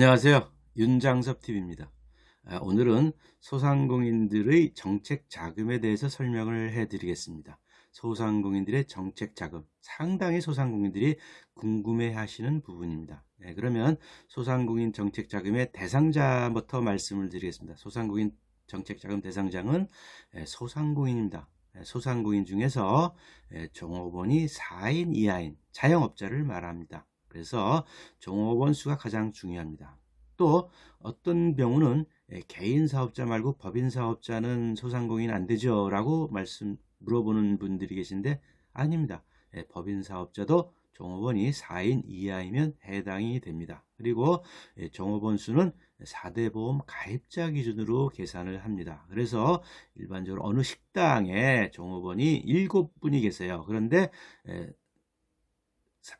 안녕하세요. 윤장섭 TV입니다. 아, 오늘은 소상공인들의 정책 자금에 대해서 설명을 해드리겠습니다. 소상공인들의 정책 자금, 상당히 소상공인들이 궁금해 하시는 부분입니다. 네, 그러면 소상공인 정책 자금의 대상자부터 말씀을 드리겠습니다. 소상공인 정책 자금 대상자는 예, 소상공인입니다. 예, 소상공인 중에서 예, 종업원이 4인 이하인 자영업자를 말합니다. 그래서 종업원 수가 가장 중요합니다. 또 어떤 경우는 예, 개인 사업자 말고 법인 사업자는 소상공인 안 되죠? 라고 말씀 물어보는 분들이 계신데 아닙니다. 예, 법인 사업자도 종업원이 4인 이하이면 해당이 됩니다. 그리고 예, 종업원 수는 4대 보험 가입자 기준으로 계산을 합니다. 그래서 일반적으로 어느 식당에 종업원이 7분이 계세요. 그런데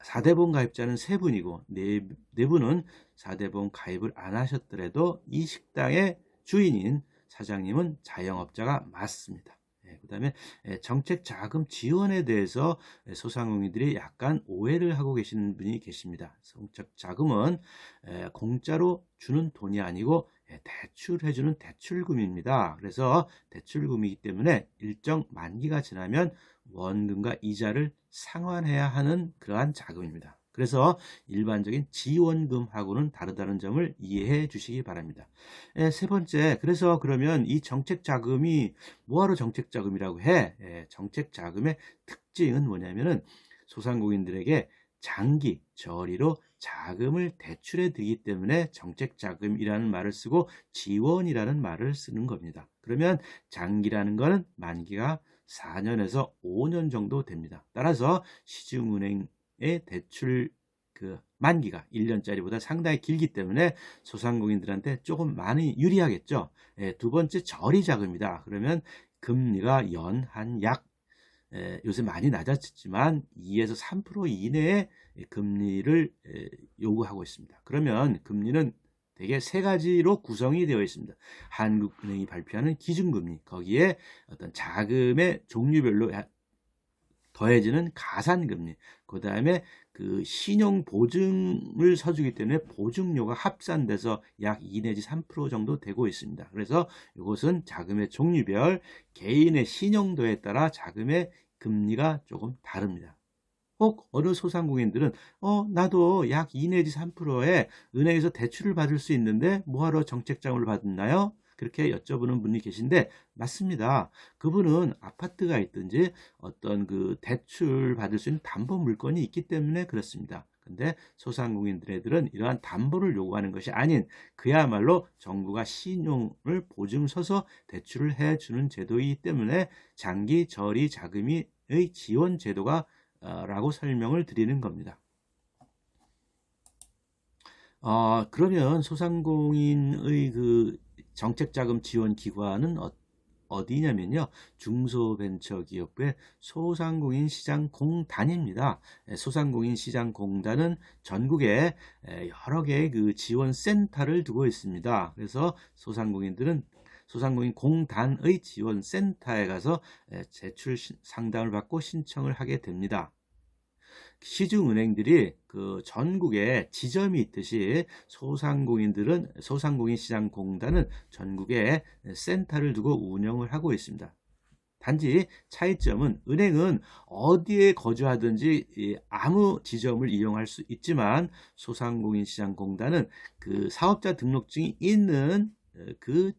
4대보험 가입자는 3분이고 4, 분은 4대보험 가입을 안 하셨더라도 이 식당의 주인인 사장님은 자영업자가 맞습니다. 그 다음에 정책 자금 지원에 대해서 소상공인들이 약간 오해를 하고 계시는 분이 계십니다. 정책 자금은 공짜로 주는 돈이 아니고 대출해주는 대출금입니다. 그래서 대출금이기 때문에 일정 만기가 지나면 원금과 이자를 상환해야 하는 그러한 자금입니다. 그래서 일반적인 지원금하고는 다르다는 점을 이해해 주시기 바랍니다. 예, 세 번째, 그래서 그러면 이 정책 자금이 뭐하러 정책 자금이라고 해? 예, 정책 자금의 특징은 뭐냐면은 소상공인들에게 장기 저리로 자금을 대출해 드리기 때문에 정책 자금이라는 말을 쓰고 지원이라는 말을 쓰는 겁니다. 그러면 장기라는 것은 만기가 4년에서 5년 정도 됩니다. 따라서 시중은행의 대출 그 만기가 1년짜리보다 상당히 길기 때문에 소상공인들한테 조금 많이 유리하겠죠. 예, 두 번째 저리 자금이다. 그러면 금리가 연 한 약 요새 많이 낮아졌지만 2에서 3% 이내의 금리를 요구하고 있습니다. 그러면 금리는 대개 세 가지로 구성이 되어 있습니다. 한국은행이 발표하는 기준금리, 거기에 어떤 자금의 종류별로 더해지는 가산금리, 그 다음에 그 신용 보증을 서주기 때문에 보증료가 합산돼서 약 2 내지 3% 정도 되고 있습니다. 그래서 이것은 자금의 종류별 개인의 신용도에 따라 자금의 금리가 조금 다릅니다. 혹 어느 소상공인들은 어 나도 약 2 내지 3%에 은행에서 대출을 받을 수 있는데 뭐하러 정책장을 받나요? 그렇게 여쭤보는 분이 계신데 맞습니다. 그분은 아파트가 있든지 어떤 그 대출 받을 수 있는 담보 물건이 있기 때문에 그렇습니다. 근데 소상공인들 애들은 이러한 담보를 요구하는 것이 아닌 그야말로 정부가 신용을 보증서서 대출을 해주는 제도이기 때문에 장기 저리 자금의 지원 제도가 어, 라고 설명을 드리는 겁니다. 어, 그러면 소상공인의 그 정책자금 지원 기관은 어, 어디냐면요. 중소벤처기업부의 소상공인 시장 공단입니다. 소상공인 시장 공단은 전국에 여러 개의 그 지원 센터를 두고 있습니다. 그래서 소상공인들은 소상공인 공단의 지원 센터에 가서 제출 상담을 받고 신청을 하게 됩니다. 시중은행들이 그 전국에 지점이 있듯이 소상공인들은 소상공인 시장 공단은 전국에 센터를 두고 운영을 하고 있습니다. 단지 차이점은 은행은 어디에 거주하든지 아무 지점을 이용할 수 있지만 소상공인 시장 공단은 그 사업자 등록증이 있는 어, 그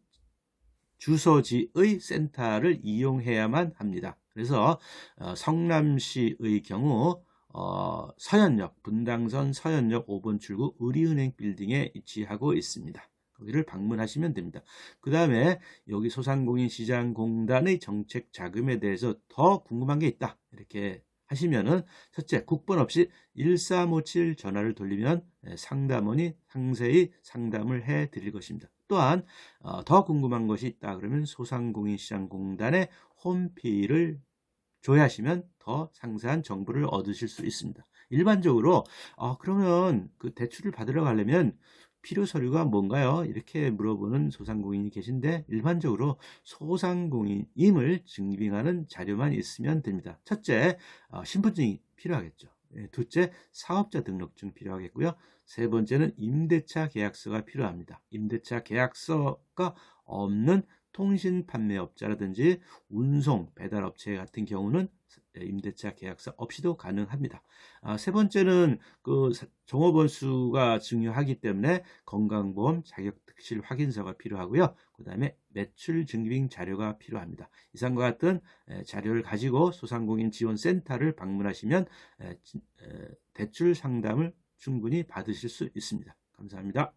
주소지의 센터를 이용해야만 합니다. 그래서 어, 성남시의 경우 어, 서현역, 분당선 서현역 5번 출구 우리은행 빌딩에 위치하고 있습니다. 거기를 방문하시면 됩니다. 그 다음에 여기 소상공인 시장공단의 정책 자금에 대해서 더 궁금한 게 있다. 이렇게 하시면은 첫째 국번 없이 1357 전화를 돌리면 상담원이 상세히 상담을 해 드릴 것입니다. 또한 어, 더 궁금한 것이 있다 그러면 소상공인 시장공단의 홈페이지를 조회하시면 더 상세한 정보를 얻으실 수 있습니다. 일반적으로 어, 그러면 그 대출을 받으러 가려면 필요 서류가 뭔가요? 이렇게 물어보는 소상공인이 계신데 일반적으로 소상공인임을 증빙하는 자료만 있으면 됩니다. 첫째, 어, 신분증이 필요하겠죠. 예, 둘째, 사업자 등록증 필요하겠고요. 세 번째는 임대차 계약서가 필요합니다. 임대차 계약서가 없는 통신 판매업자라든지 운송 배달업체 같은 경우는 임대차 계약서 없이도 가능합니다. 아, 세 번째는 그 사- 종업원 수가 중요하기 때문에 건강보험 자격특실 확인서가 필요하고요. 그 다음에 매출 증빙 자료가 필요합니다. 이상과 같은 에, 자료를 가지고 소상공인 지원센터를 방문하시면 에, 대출 상담을 충분히 받으실 수 있습니다. 감사합니다.